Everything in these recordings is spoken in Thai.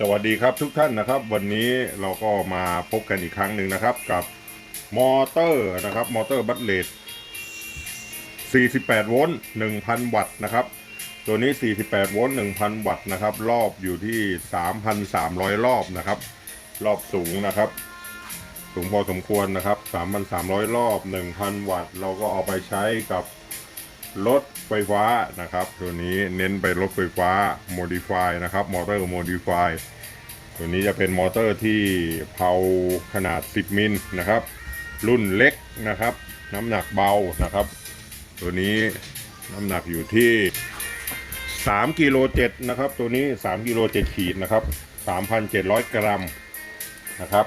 สวัสดีครับทุกท่านนะครับ วันนี้เราก็มาพบกันอีกครั้งหนึ่งนะครับ กับมอเตอร์นะครับมอเตอร์บัตเลต48 โวลต์ 1,000 วัตต์นะครับ ตัวนี้ 48 โวลต์ 1,000 วัตต์นะครับ รอบอยู่ที่ 3,300 รอบนะครับ รอบสูงนะครับ สูงพอสมควรนะครับ 3,300 รอบ 1,000 วัตต์ เราก็เอาไปใช้กับรถ ไฟฟ้านะครับ ตัวนี้เน้นไปรถไฟฟ้า modify นะครับ มอเตอร์ modify ตัวนี้จะเป็นมอเตอร์ที่เพาขนาด 10 มิลนะครับ รุ่นเล็กนะครับ น้ำหนักเบานะครับ ตัวนี้น้ำหนักอยู่ที่3กิโล7นะครับ ตัวนี้3กิโล7ขีดนะครับ 3,700 กรัมนะครับ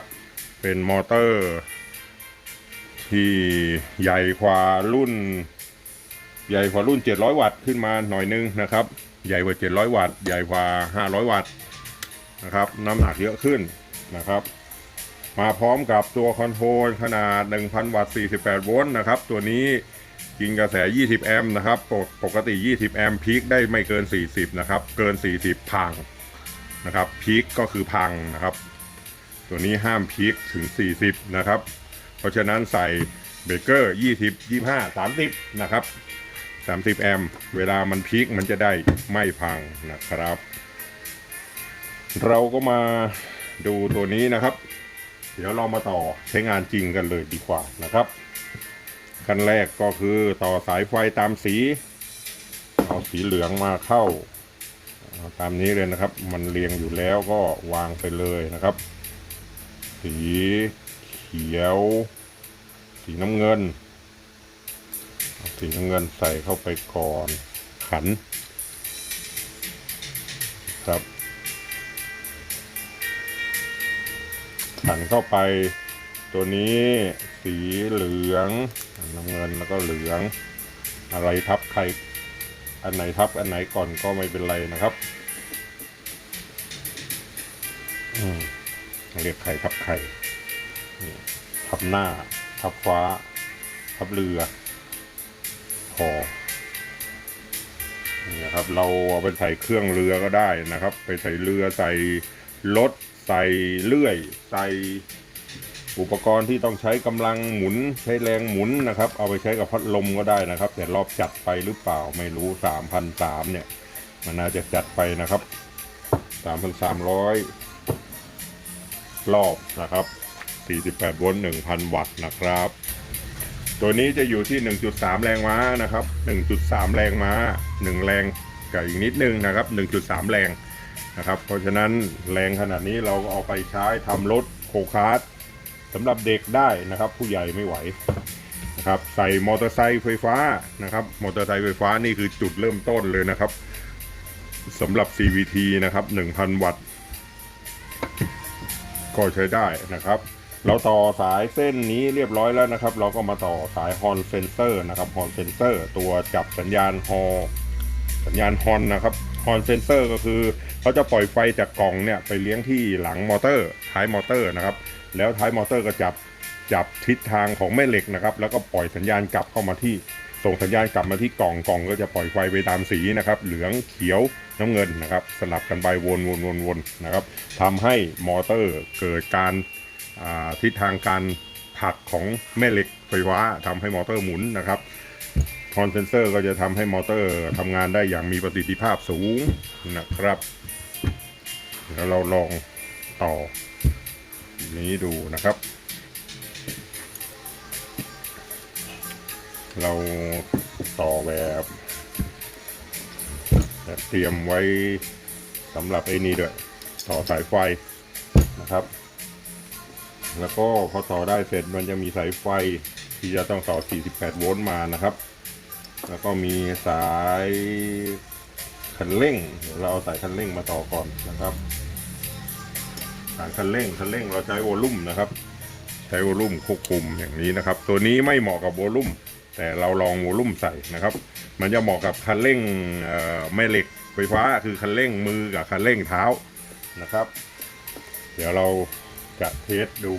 เป็นมอเตอร์ที่ใหญ่กว่ารุ่น ใหญ่กว่ารุ่น 700 วัตต์ขึ้นมาหน่อยนึงนะครับ ใหญ่กว่า 700 วัตต์ ใหญ่กว่า 500 วัตต์นะครับ น้ำหนักเยอะขึ้นนะครับ มาพร้อมกับตัวคอนโทรลขนาด 1,000 วัตต์ 48 โวลต์นะครับ ตัวนี้กินกระแส 20 แอมป์นะครับ ปกปกติ 20 แอมป์พีคได้ไม่เกิน 40 นะครับ เกิน 40 พังนะครับ พีคก็คือพังนะครับ ตัวนี้ห้ามพีคถึง 40 นะครับ เพราะฉะนั้นใส่เบเกอร์ 20 25 30 นะครับ 30 แอมป์เวลามันพีคมันจะได้ไม่พังนะครับ เราก็มาดูตัวนี้นะครับ เดี๋ยวเรามาต่อใช้งานจริงกันเลยดีกว่านะครับขั้นแรกก็คือต่อสายไฟตามสี เอาสีเหลืองมาเข้าาตามนี้เลยนะครับ มันเรียงอยู่แล้วก็วางไปเลยนะครับ สีเขียว สีน้ำเงิน สีน้ำเงินใส่เข้าไปก่อนขัน ครับ ขันเข้าไปตัวนี้สีเหลืองน้ำเงินแล้วก็เหลือง อะไรทับใครอันไหนทับอันไหนก่อนก็ไม่เป็นไรนะครับเรียกไข่ทับไข่ทับหน้า ทับฟ้า ทับเรือ พอนะครับเราเอาไปใส่เครื่องเรือก็ได้นะครับ ไปใส่เรือใส่รถใส่เลื่อย ใส่อุปกรณ์ที่ต้องใช้กำลังหมุนใช้แรงหมุนนะครับ เอาไปใช้กับพัดลมก็ได้นะครับ แต่รอบจัดไปหรือเปล่าไม่รู้สามพันสามเนี่ย มันน่าจะจัดไปนะครับสามพันสามร้อยรอบนะครับสี่สิบแปดโวลต์หนึ่งพันวัตต์นะครับ ตัวนี้จะอยู่ที่ 1.3 แรงม้านะครับ 1.3 แรงม้า 1 แรงกับอีกนิดนึงนะครับ 1.3 แรงนะครับ เพราะฉะนั้นแรงขนาดนี้เราก็เอาไปใช้ทำรถโคคาร์ทสำหรับเด็กได้นะครับ ผู้ใหญ่ไม่ไหวนะครับ ใส่มอเตอร์ไซค์ไฟฟ้านะครับ มอเตอร์ไซค์ไฟฟ้านี่คือจุดเริ่มต้นเลยนะครับสำหรับ CVT นะครับ 1,000 วัตต์ ก็ใช้ได้นะครับ เราต่อสายเส้นนี้เรียบร้อยแล้วนะครับ เราก็มาต่อสายฮอนเซนเซอร์นะครับฮอนเซนเซอร์ตัวจับสัญญาณฮอสัญญาณฮอนนะครับฮอนเซนเซอร์ก็คือเขาจะปล่อยไฟจากกล่องเนี่ยไปเลี้ยงที่หลังมอเตอร์ท้ายมอเตอร์นะครับ แล้วท้ายมอเตอร์ก็จับจับทิศทางของแม่เหล็กนะครับ แล้วก็ปล่อยสัญญาณกลับเข้ามาที่ส่งสัญญาณกลับมาที่กล่องกล่องก็จะปล่อยไฟไปตามสีนะครับ เหลืองเขียวน้ำเงินนะครับ สลับกันไปวนวนวนวนนะครับทำให้มอเตอร์เกิดการ ทิศทางการผักของแม่เหล็กไฟฟ้าทำให้มอเตอร์หมุนนะครับคอนเซนเซอร์ก็จะทำให้มอเตอร์ทำงานได้อย่างมีประสิทธิภาพสูงนะครับแล้วเราลองต่อนี้ดูนะครับ เราต่อแบบแบบเตรียมไว้สำหรับไอ้นี่ด้วย ต่อสายไฟนะครับ แล้วก็พอต่อได้เสร็จมันจะมีสายไฟที่จะต้องต่อ 48 โวลต์มานะครับ แล้วก็มีสายคันเร่งเดี๋ยวเราเอาสายคันเร่งมาต่อก่อนนะครับ สายคันเร่งคันเร่งเราใช้โวลุ่มนะครับ ใช้โวลุ่มควบคุมอย่างนี้นะครับ ตัวนี้ไม่เหมาะกับโวลุ่ม แต่เราลองโวลุ่มใส่นะครับ มันจะเหมาะกับคันเร่งแม่เหล็กไฟฟ้าคือคันเร่งมือกับคันเร่งเท้านะครับ เดี๋ยวเรา จะเทสดู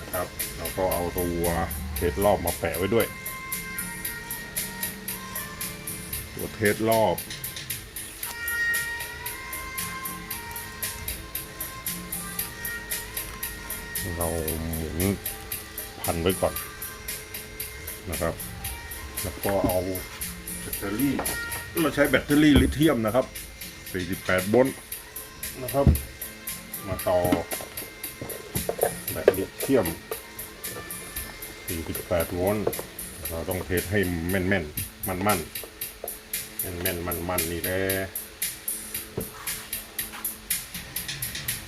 นะครับเราก็เอาตัวเทสรอบมาแปะไว้ด้วย ตัวเทสรอบเราหมุนพันไว้ก่อนนะครับ แล้วก็เอาแบตเตอรี่ เราใช้แบตเตอรี่ลิเธียมนะครับ 48 โวลต์นะครับ มาต่อ เธียม 48 โวลต์เราต้องเทสให้แม่นๆมันๆแม่นๆมันๆนี่แหละ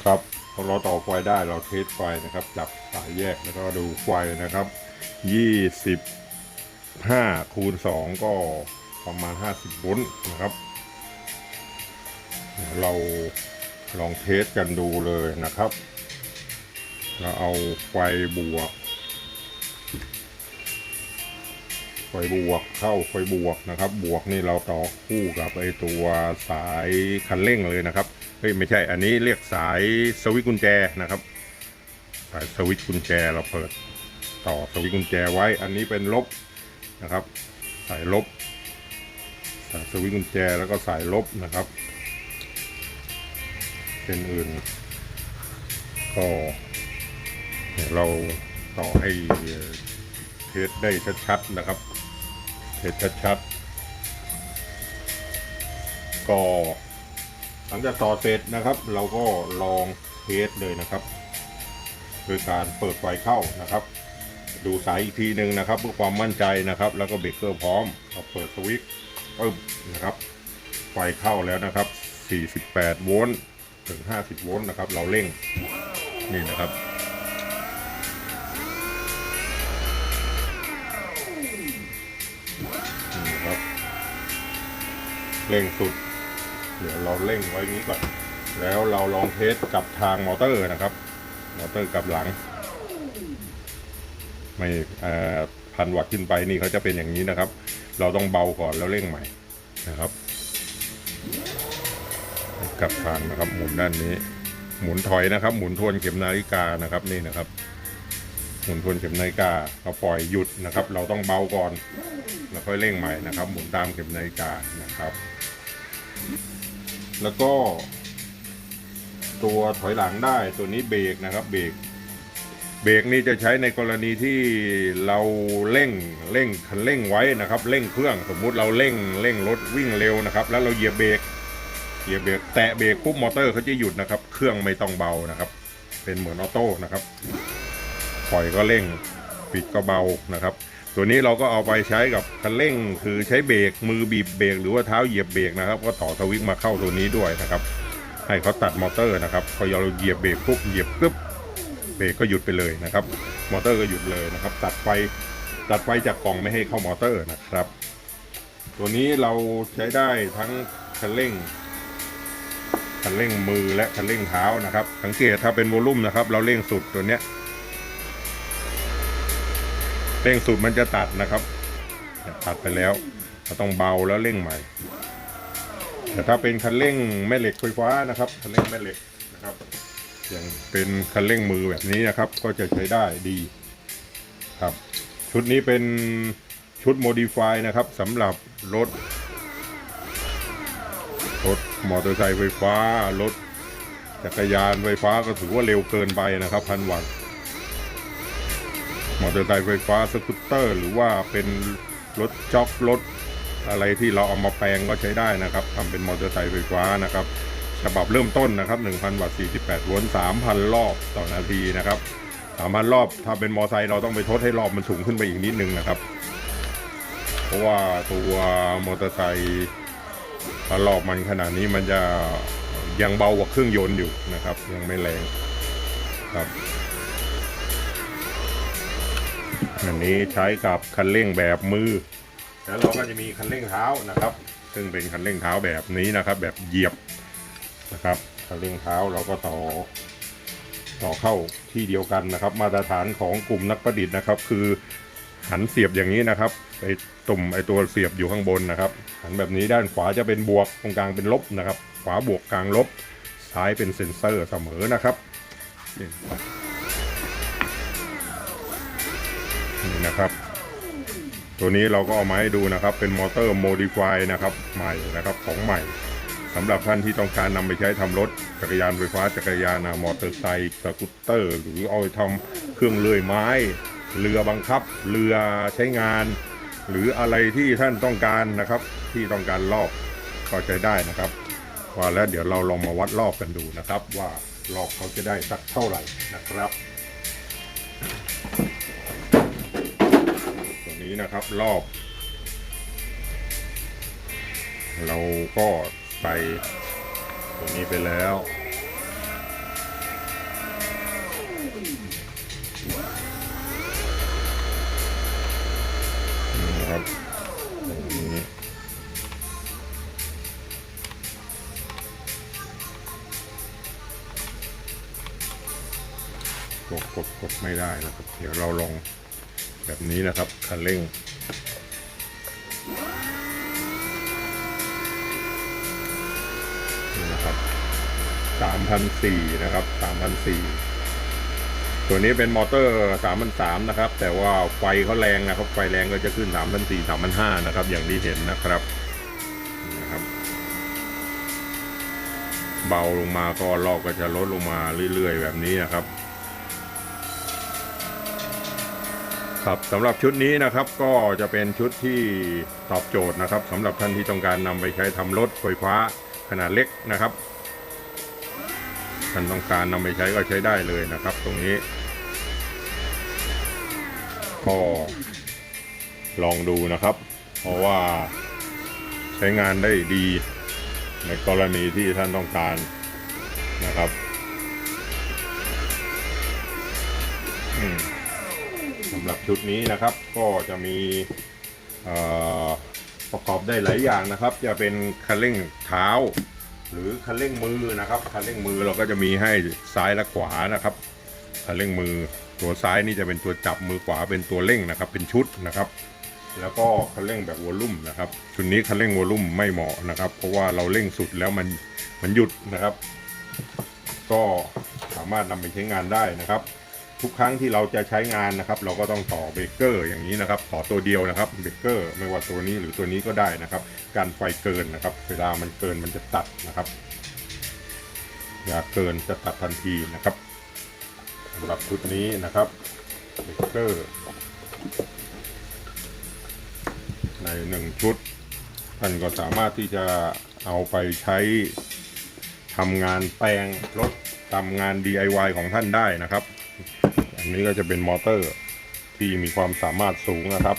ครับพอเราต่อไฟได้เราเทสไฟนะครับ จับสายแยกแล้วก็ดูไฟนะครับ 25 คูณ 2 ก็ประมาณ 50 โวลต์นะครับ เราลองเทสกันดูเลยนะครับ เราเอาไฟบวก ไฟบวกเข้าไฟบวกนะครับ บวกนี่เราต่อคู่กับไอตัวสายคันเร่งเลยนะครับเฮ้ยไม่ใช่อันนี้เรียกสายสวิตช์กุญแจนะครับ สายสวิตช์กุญแจเราเปิดต่อสวิตช์กุญแจไว้ อันนี้เป็นลบนะครับ สายลบ สายสวิตช์กุญแจแล้วก็สายลบนะครับเป็นอื่นก็ เราต่อให้เทสได้ชัดๆนะครับเทสชัดๆก็หลังจากต่อเสร็จนะครับ เราก็ลองเทสเลยนะครับ โดยการเปิดไฟเข้านะครับ ดูสายอีกทีหนึ่งนะครับ เพื่อความมั่นใจนะครับ แล้วก็เบรกเกอร์พร้อมเราเปิดสวิตช์ปึ๊บนะครับไฟเข้าแล้วนะครับ 48 โวลต์ถึง 50 โวลต์นะครับ เราเร่งนี่นะครับ เร่งสุด เดี๋ยวเราเร่งไว้นี้ก่อน แล้วเราลองเทสกับทางมอเตอร์นะครับ มอเตอร์กับหลัง ไม่พันวัตต์ขึ้นไปนี่เขาจะเป็นอย่างนี้นะครับ เราต้องเบาก่อนแล้วเร่งใหม่นะครับกับทางนะครับ หมุนด้านนี้ หมุนถอยนะครับ หมุนทวนเข็มนาฬิกานะครับนี่นะครับ หมุนทวนเข็มนาฬิกาเราปล่อยหยุดนะครับ เราต้องเบาก่อนแล้วค่อยเร่งใหม่นะครับ หมุนตามเข็มนาฬิกานะครับ แล้วก็ ตัวถอยหลังได้ตัวนี้เบรกนะครับ เบรกเบรกนี่จะใช้ในกรณีที่เราเร่งเร่งคันเร่งไว้นะครับเร่งเครื่องสมมุติเราเร่งเร่งรถวิ่งเร็วนะครับ แล้วเราเหยียบเบรกเหยียบเบรกแตะเบรกปุ๊บมอเตอร์เขาจะหยุดนะครับ เครื่องไม่ต้องเบานะครับ เป็นเหมือนออโต้นะครับ ปล่อยก็เร่งปิดก็เบานะครับ ตัวนี้เราก็เอาไปใช้กับคันเร่ง คือใช้เบรกมือบีบเบรกหรือว่าเท้าเหยียบเบรกนะครับ ก็ต่อสวิตช์มาเข้าตัวนี้ด้วยนะครับ ให้เขาตัดมอเตอร์นะครับพอเราเหยียบเบรกปุ๊บเหยียบปุ๊บเบรกก็หยุดไปเลยนะครับ มอเตอร์ก็หยุดเลยนะครับ ตัดไฟตัดไฟจากกล่องไม่ให้เข้ามอเตอร์นะครับ ตัวนี้เราใช้ได้ทั้งคันเร่งคันเร่งมือและคันเร่งเท้านะครับ สังเกตถ้าเป็นโวลุ่มนะครับ เราเร่งสุดตัวเนี้ย เร่งสุดมันจะตัดนะครับตัดไปแล้วเราต้องเบาแล้วเร่งใหม่ แต่ถ้าเป็นคันเร่งแม่เหล็กไฟฟ้านะครับคันเร่งแม่เหล็กนะครับอย่างเป็นคันเร่งมือแบบนี้นะครับ ก็จะใช้ได้ดีครับ ชุดนี้เป็นชุดโมดิฟายนะครับสำหรับรถรถมอเตอร์ไซค์ไฟฟ้ารถจักรยานไฟฟ้าก็ถือว่าเร็วเกินไปนะครับพันวัตต์ มอเตอร์ไซค์ไฟฟ้าสกูตเตอร์ หรือว่าเป็นรถจ็อกรถอะไรที่เราเอามาแปลงก็ใช้ได้นะครับทำเป็นมอเตอร์ไซค์ไฟฟ้านะครับฉบับเริ่มต้นนะครับ 1,000 วัตต์ 48 โวลต์ 3,000 รอบต่อนาทีนะครับ 3,000 รอบ ถ้าเป็นมอเตอร์ไซค์เราต้องไปทดให้รอบมันสูงขึ้นไปอีกนิดนึงนะครับ เพราะว่าตัวมอเตอร์ไซค์ถ้ารอบมันขนาดนี้มันจะยังเบากว่าเครื่องยนต์อยู่นะครับ ยังไม่แรงครับ อันนี้ใช้กับคันเร่งแบบมือ แล้วเราก็จะมีคันเร่งเท้านะครับ ซึ่งเป็นคันเร่งเท้าแบบนี้นะครับ แบบเหยียบนะครับ คันเร่งเท้าเราก็ต่อ ต่อเข้าที่เดียวกันนะครับ มาตรฐานของกลุ่มนักประดิษฐ์นะครับ คือหันเสียบอย่างนี้นะครับไอตุ่มไอตัวเสียบอยู่ข้างบนนะครับ หันแบบนี้ด้านขวาจะเป็นบวกตรงกลางเป็นลบนะครับ ขวาบวกกลางลบซ้ายเป็นเซ็นเซอร์เสมอนะครับ นี่นะครับ ตัวนี้เราก็เอามาให้ดูนะครับ เป็นมอเตอร์โมดิฟายนะครับใหม่นะครับของใหม่สำหรับท่านที่ต้องการนำไปใช้ทำรถจักรยานไฟฟ้าจักรยานอะมอเตอร์ไซค์สกูตเตอร์ หรือเอาไปทำเครื่องเลื่อยไม้ เรือบังคับ เรือใช้งาน หรืออะไรที่ท่านต้องการนะครับ ที่ต้องการรอบก็ใช้ได้นะครับว่าแล้วเดี๋ยวเราลองมาวัดรอบกันดูนะครับ ว่ารอบเขาจะได้สักเท่าไหร่นะครับ นี้นะครับ รอบ เราก็ใส่ตัวนี้ไปแล้วนี่นะครับอย่างนี้กดกดกดไม่ได้นะครับ เดี๋ยวเราลอง แบบนี้นะครับคันเร่ง นี่นะครับสามพันสี่นะครับสามพันสี่ตัวนี้เป็นมอเตอร์สามพันสามนะครับ แต่ว่าไฟเขาแรงนะครับ ไฟแรงก็จะขึ้นสามพันสี่สามพันห้านะครับ อย่างที่เห็นนะครับนะครับ เบาลงมาก็รอบก็จะลดลงมาเรื่อยๆ แบบนี้นะครับ ครับสำหรับชุดนี้นะครับก็จะเป็นชุดที่ตอบโจทย์นะครับสำหรับท่านที่ต้องการนำไปใช้ทำรถไฟฟ้าขนาดเล็กนะครับท่านต้องการนำไปใช้ก็ใช้ได้เลยนะครับ ตรงนี้ก็ลองดูนะครับ เพราะว่าใช้งานได้ดีในกรณีที่ท่านต้องการนะครับ อืม สำหรับชุดนี้นะครับ ก็จะมีประกอบได้หลายอย่างนะครับ จะเป็นคันเร่งเท้า หรือคันเร่งมือนะครับคันเร่งมือเราก็จะมีให้ซ้ายและขวานะครับคันเร่งมือตัวซ้ายนี่จะเป็นตัวจับมือขวาเป็นตัวเร่งนะครับ เป็นชุดนะครับ แล้วก็คันเร่งแบบวอลลุ่มนะครับชุดนี้คันเร่งวอลลุ่มไม่เหมาะนะครับ เพราะว่าเราเร่งสุดแล้วมันมันหยุดนะครับ ก็สามารถนำไปใช้งานได้นะครับ ทุกครั้งที่เราจะใช้งานนะครับ เราก็ต้องต่อเบรกเกอร์อย่างนี้นะครับ ต่อตัวเดียวนะครับเบรกเกอร์ไม่ว่าตัวนี้หรือตัวนี้ก็ได้นะครับ การไฟเกินนะครับ เวลามันเกินมันจะตัดนะครับ อย่าเกินจะตัดทันทีนะครับสำหรับชุดนี้นะครับเบรกเกอร์ในหนึ่งชุดท่านก็สามารถที่จะเอาไปใช้ทำงานแปลงรถทำงาน DIY ของท่านได้นะครับ นนี้ก็จะเป็นมอเตอร์ที่มีความสามารถสูงนะครับ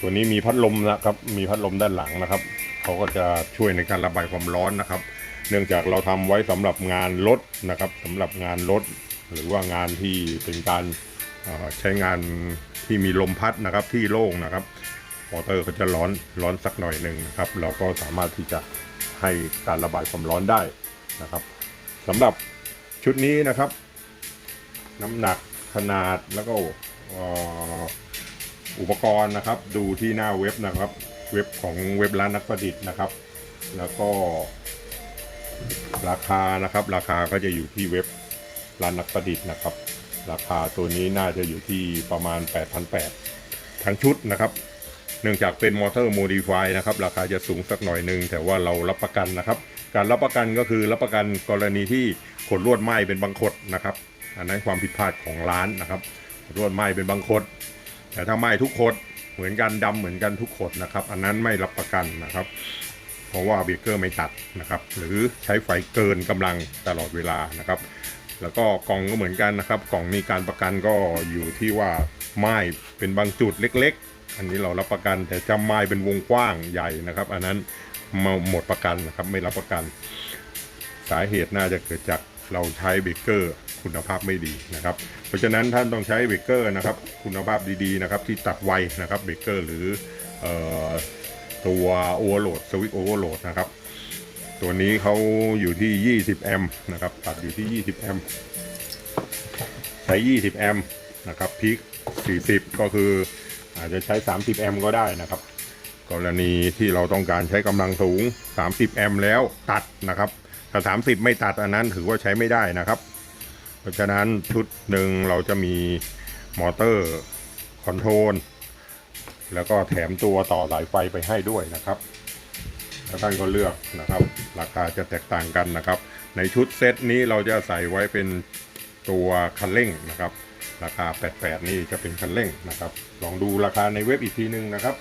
ตัวนี้มีพัดลมนะครับ มีพัดลมด้านหลังนะครับ เขาก็จะช่วยในการระบายความร้อนนะครับ เนื่องจากเราทำไว้สำหรับงานรถนะครับสำหรับงานรถหรือว่างานที่เป็นการใช้งานที่มีลมพัดนะครับที่โล่งนะครับ มอเตอร์ก็จะร้อนร้อนสักหน่อยหนึ่งนะครับ เราก็สามารถที่จะให้การระบายความร้อนได้นะครับสำหรับชุดนี้นะครับ น้ำหนัก ขนาดแล้วก็อุปกรณ์นะครับ ดูที่หน้าเว็บนะครับ เว็บของเว็บร้านนักประดิษฐ์นะครับ แล้วก็ราคานะครับ ราคาก็จะอยู่ที่เว็บร้านนักประดิษฐ์นะครับ ราคาตัวนี้น่าจะอยู่ที่ประมาณ 8,800ทั้งชุดนะครับ เนื่องจากเป็นมอเตอร์โมดิฟายนะครับ ราคาจะสูงสักหน่อยหนึงแต่ว่าเรารับประกันนะครับ การรับประกันก็คือรับประกันกรณีที่ขดลวดไหม้เป็นบางขดนะครับ อันนั้นความผิดพลาดของร้านนะครับขดลวดไหม้เป็นบางขดแต่ถ้าไหม้ทุกขดเหมือนกันดำเหมือนกันทุกขดนะครับ อันนั้นไม่รับประกันนะครับ เพราะว่าเบเกอร์ไม่ตัดนะครับ หรือใช้ไฟเกินกำลังตลอดเวลานะครับ แล้วก็กล่องก็เหมือนกันนะครับ กล่องมีการประกันก็อยู่ที่ว่าไหม้เป็นบางจุดเล็ก ๆ อันนี้เรารับประกันแต่จะไหม้เป็นวงกว้างใหญ่นะครับ อันนั้นมาหมดประกันนะครับไม่รับประกัน สาเหตุน่าจะเกิดจาก เราใช้เบเกอร์คุณภาพไม่ดีนะครับ เพราะฉะนั้นท่านต้องใช้เบเกอร์นะครับคุณภาพดีๆนะครับที่ตัดไวนะครับเบเกอร์หรือออตัวโอเวอร์โหลดสวิตโอเวอร์โหลดนะครับ ตัวนี้เขาอยู่ที่ 20 แอมป์นะครับตัดอยู่ที่ 20 แอมป์ใช้ 20 แอมป์นะครับพีค40 ก็คืออาจจะใช้ 30 แอมป์ก็ได้นะครับ กรณีที่เราต้องการใช้กำลังสูง 30 แอมป์แล้วตัดนะครับ ถ้า30ไม่ตัดอันนั้นถือว่าใช้ไม่ได้นะครับ เพราะฉะนั้นชุดหนึ่งเราจะมีมอเตอร์คอนโทรลแล้วก็แถมตัวต่อสายไฟไปให้ด้วยนะครับแล้วท่านก็เลือกนะครับ ราคาจะแตกต่างกันนะครับ ในชุดเซตนี้เราจะใส่ไว้เป็นตัวคันเร่งนะครับ ราคา 88 นี่จะเป็นคันเร่งนะครับ ลองดูราคาในเว็บอีกทีนึงนะครับ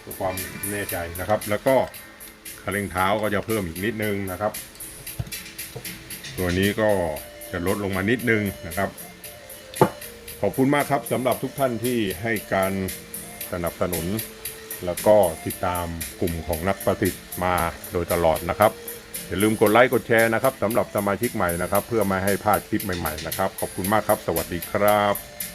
เพื่อความแน่ใจนะครับ แล้วก็คันเร่งเท้าก็จะเพิ่มอีกนิดนึงนะครับ ตัวนี้ก็จะลดลงมานิดนึงนะครับ ขอบคุณมากครับสำหรับทุกท่านที่ให้การสนับสนุน แล้วก็ติดตามกลุ่มของนักประสิทธิ์มาโดยตลอดนะครับอย่าลืมกดไลค์กดแชร์นะครับสำหรับสมาชิกใหม่นะครับ เพื่อไม่ให้พลาดคลิปใหม่ๆนะครับ ขอบคุณมากครับ สวัสดีครับ